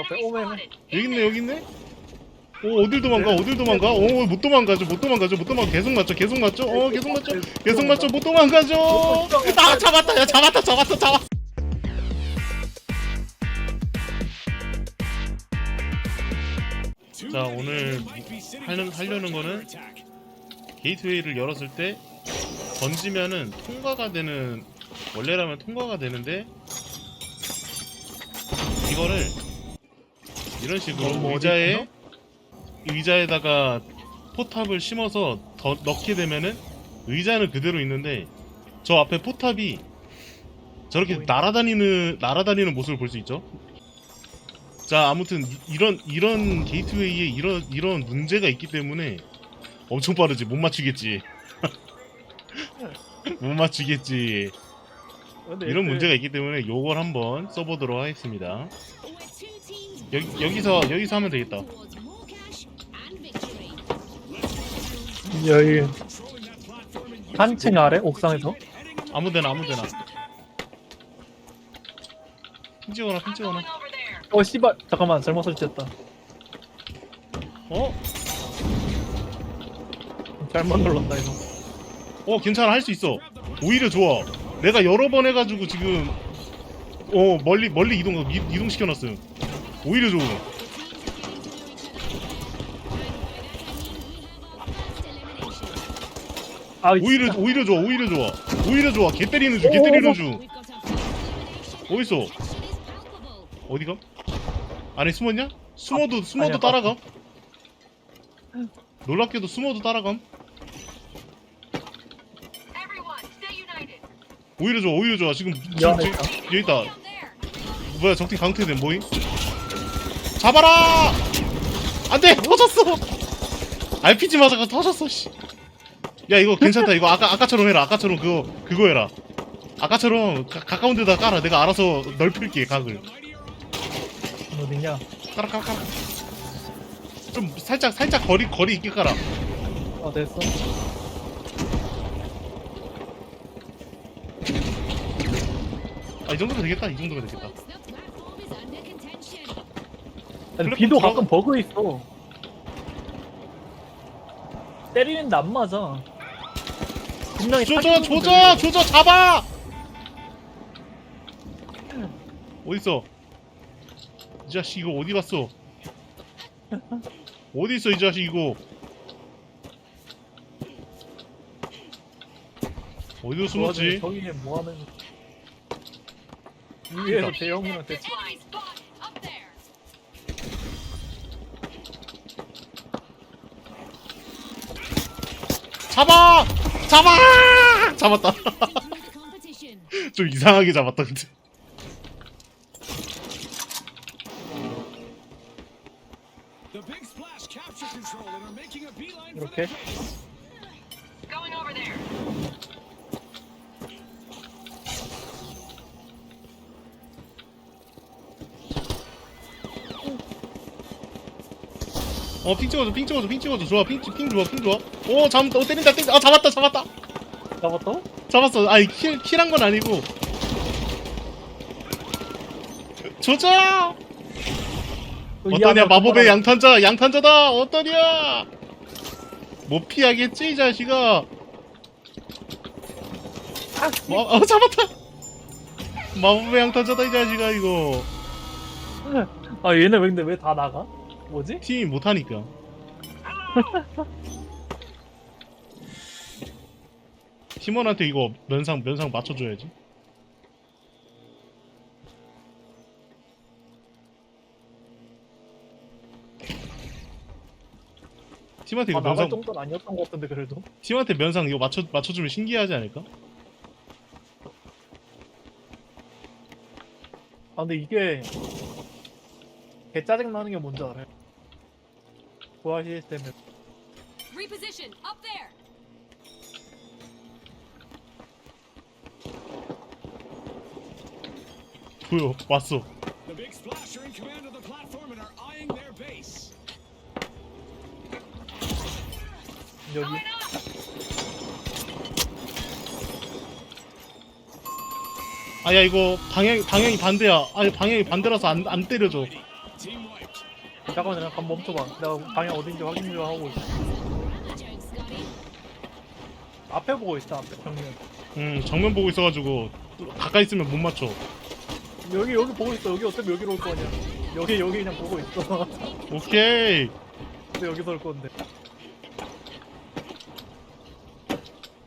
옆에. 오메 여기 있네 여기 있네? 오 어딜 도망가 어딜 도망가? 어못 도망가죠 못 도망가죠 못 도망가. 계속 맞죠 계속 맞죠 어 계속 맞죠 계속 맞죠 못 도망가죠. 아 잡았다 야 잡았다 잡았다 잡았다. 자 오늘 하는, 하려는 거는 게이트웨이를 열었을 때 던지면은 통과가 되는 원래라면 통과가 되는데 이거를 이런 식으로 어, 뭐 의자에 의자에다가 포탑을 심어서 더 넣게 되면은 의자는 그대로 있는데 저 앞에 포탑이 저렇게. 날아다니는 날아다니는 모습을 볼 수 있죠. 자 아무튼 이- 이런 이런 게이트웨이에 이런 이런 문제가 있기 때문에 엄청 빠르지 못 맞추겠지. 못 맞추겠지. 이런 문제가 있기 때문에 요걸 한번 써보도록 하겠습니다. 여기 여기- 여기서- 여기서 하면 되겠다. 여기 한층 아래 옥상에서 아무데나 아무데나. 핀 찍어놔 핀 찍어놔. 어 씨발 잠깐만 잘못 설치했다 어? 잘못 눌렀다 이거 어 괜찮아 할 수 있어. 오히려 좋아. 내가 여러 번 해가지고 지금 어 멀리 멀리 이동 이동 시켜놨어요. 오히려 좋아. 아 오히려. 오히려 좋아 오히려 좋아. 오히려 좋아. 개 때리는 중개 때리는 중 어딨어? 어디가 안에 숨었냐? 숨어도 숨어도 아니야, 따라감? 놀랍게도 숨어도 따라감? 오히려 좋아 오히려 좋아. 지금 지금 지금 여기 있다. 뭐야 적팀 강퇴된 뭐임 잡아라! 안돼 터졌어! RPG 맞아가 터졌어 씨. 야 이거 괜찮다. 이거 아까 아까처럼 해라. 아까처럼 그거 그거 해라. 아까처럼 가, 가까운 데다 깔아. 내가 알아서 넓힐게 각을. 어딨냐? 깔아 깔아 깔아. 좀 살짝 살짝 거리 거리 있게 깔아. 어 됐어. 아 이 정도면 되겠다. 이 정도면 되겠다 아니 비도 들어가- 가끔 버그 있어. 때리는데 안 맞아. 분명히 조져 타격은 조져 되는데. 조져 잡아! 어딨어? 이 자식 이거 어디 갔어? 어디 있어 이 자식 이거? 어디로 숨었지? 저기에 뭐 하는 위에서 대형이랑 대치 잡아 잡아 잡았다 좀 이상하게 잡았다 근데 이렇게 어 핑 찍어줘 핑 찍어줘 핑 찍어줘. 좋아 핑, 핑 좋아 핑 좋아. 오 잡았다 오 때린다 때린다. 아 잡았다 잡았다. 잡았어? 잡았어. 아니 킬, 킬한 건 아니고. 이 어떠냐 마법의. 양탄자 양탄자다! 어떠냐! 못 피하겠지 이 자식아? 아, 어, 어 잡았다! 마법의 양탄자다 이 자식아 이거. 아 얘네 왜 근데 왜 다 나가? 뭐지? 팀이 못하니까 팀원한테 이거 면상 면상 맞춰줘야지 팀한테 이거 아 나갈 면상 정도는 아니었던 것 같은데 그래도 팀한테 면상 이거 맞춰 맞춰주면 신기하지 않을까? 아 근데 이게 개 짜증 나는 게 뭔지 알아요? 부하 시스템에 Reposition up there. 보여 왔어 The big splash are in command of the platform and are eyeing their base. 여기 아야 이거 방향 방향이 반대야 아니 방향이 반대라서 안 안 때려줘. 잠깐만 잠깐 멈춰봐. 내가 방향 어딘지 확인 좀 하고 있어. 앞에 보고 있어 앞에 정면. 음 정면 보고 있어가지고 가까이 있으면 못 맞춰. 여기 여기 보고 있어. 여기 어차피 여기로 올 거 아니야. 여기 여기 그냥 보고 있어. 오케이. 근데 여기서 올 건데.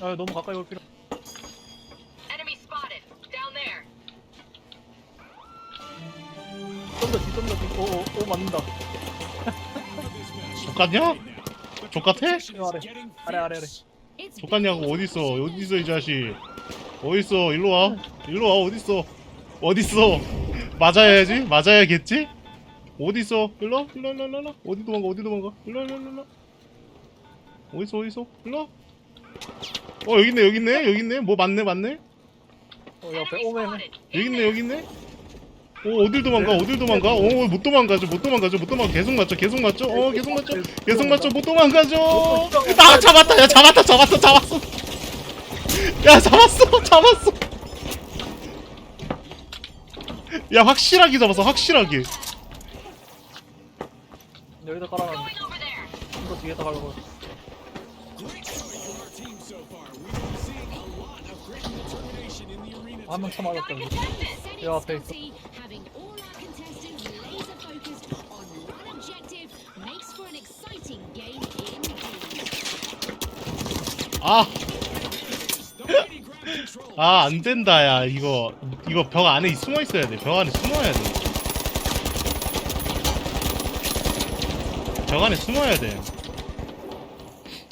아 너무 가까이 올 필요 오, 오, 오, 맞는다. 족같냐? 족같아? 이거 아래. 아래, 아래, 아래. 족같냐고 어딨어 어딨어 이 자식 어딨어 일로 와 일로 와 어딨어 어딨어 맞아야지 맞아야겠지 어딨어 일로 와 일로 와, 일로 와, 일로 와. 어디 도망가 어디 도망가 일로 와, 일로 와, 일로 와. 어딨어 어딨어 일로 와. 어 여기 있네 여기 있네 여기 있네 뭐 맞네 맞네 어, 옆에 spotted. 여기 있네 여기 있네 어 어딜 도망가? 어딜 도망가? 어못 도망가죠. 못 도망가죠. 못 도망가. 계속 맞죠 계속 맞죠 어 계속 맞죠 계속 맞죠 못 도망가죠. 아 잡았다. 야 잡았다. 잡았어. 잡았어. 야 잡았어. 잡았어. 야 확실하게 잡았어. 확실하게. 여기다 깔아놨는데. 이거 뒤에다 깔고. Great showing from our team so far. We've been seeing a lot of grit and determination in the arena. 한명 tonight. 쳐맞았다, 여기. 앞에 있어. 아. 아, 안 된다, 야. 이거, 이거 벽 안에 숨어 있어야 돼. 벽 안에 숨어야 돼. 벽 안에 숨어야 돼.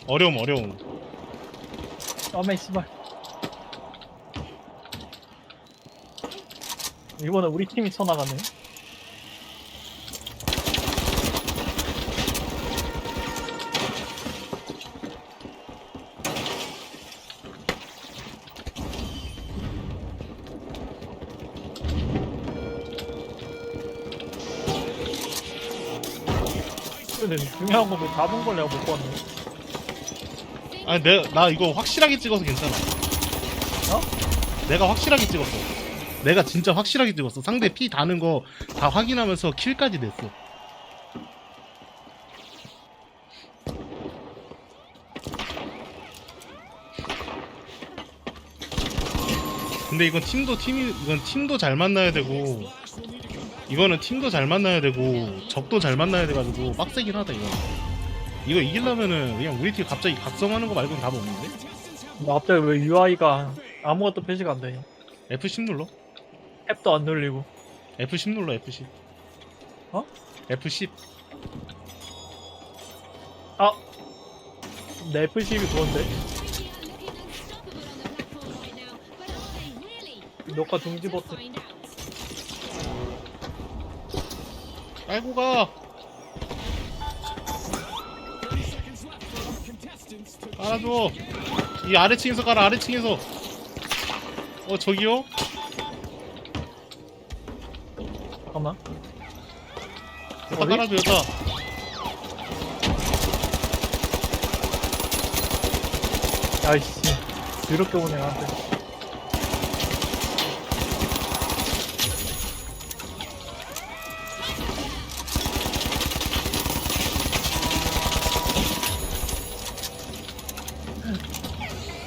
어려움, 어려움. 아메, 씨발. 이번에 우리 팀이 쳐나가네. 근데 중요한 건왜 잡은 걸 내가 못 봤네. 아니, 내가, 나 이거 확실하게 찍어서 괜찮아. 어? 내가 확실하게 찍었어. 내가 진짜 확실하게 찍었어. 상대 피 다는 거 다 확인하면서 킬까지 냈어. 근데 이건 팀도 팀이 이건 팀도 잘 만나야 되고 이거는 팀도 잘 만나야 되고 적도 잘 만나야 돼가지고 빡세긴 하다 이거. 이거 이기려면은 그냥 우리 팀 갑자기 각성하는 거 말고는 답 없는데? 나 갑자기 왜 UI가 아무것도 표시가 안 되냐? F10 눌러. 탭도 안 눌리고. F10 눌러 F10. 어? F10. 아! 내 F12이 그건데? 녹화 중지 버튼. 깔고 가. 30 seconds left for our contestants to 깔아줘. 이 아래층에서 깔아 아래층에서. 어 저기요? 잠깐만. 여기다 어디? 깔아줘 여기다. 아이씨. 더럽게 오네, 나한테.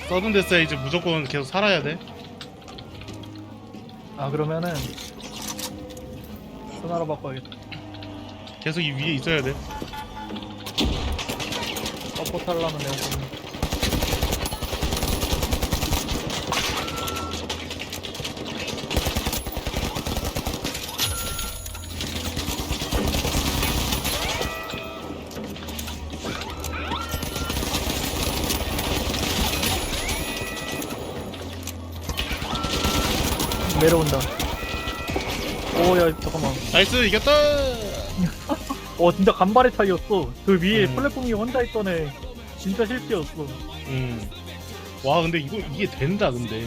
써둔 데스야 이제 무조건 계속 살아야 돼. 아, 그러면은. 전화로 바꿔야겠다. 계속 이 위에 있어야 돼. 서포트 하려면 내가 좀. 내려온다. 오, 야, 잠깐만. 나이스 이겼다. 어 진짜 간발의 차이였어 그 위에 음. 플랫폼이 혼자 있던 애 진짜 실패였어 음. 와 근데 이거 이게 된다 근데.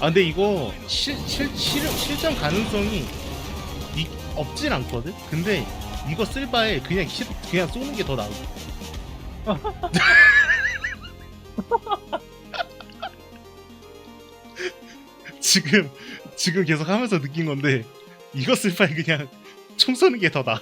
아 근데 이거 실, 실, 실, 실전 가능성이 이, 없진 않거든. 근데 이거 쓸 바에 그냥 실, 그냥 쏘는 게 더 나아. 지금 지금 계속 하면서 느낀 건데 이거 쓸 바에 그냥 총 쏘는 게 더 나아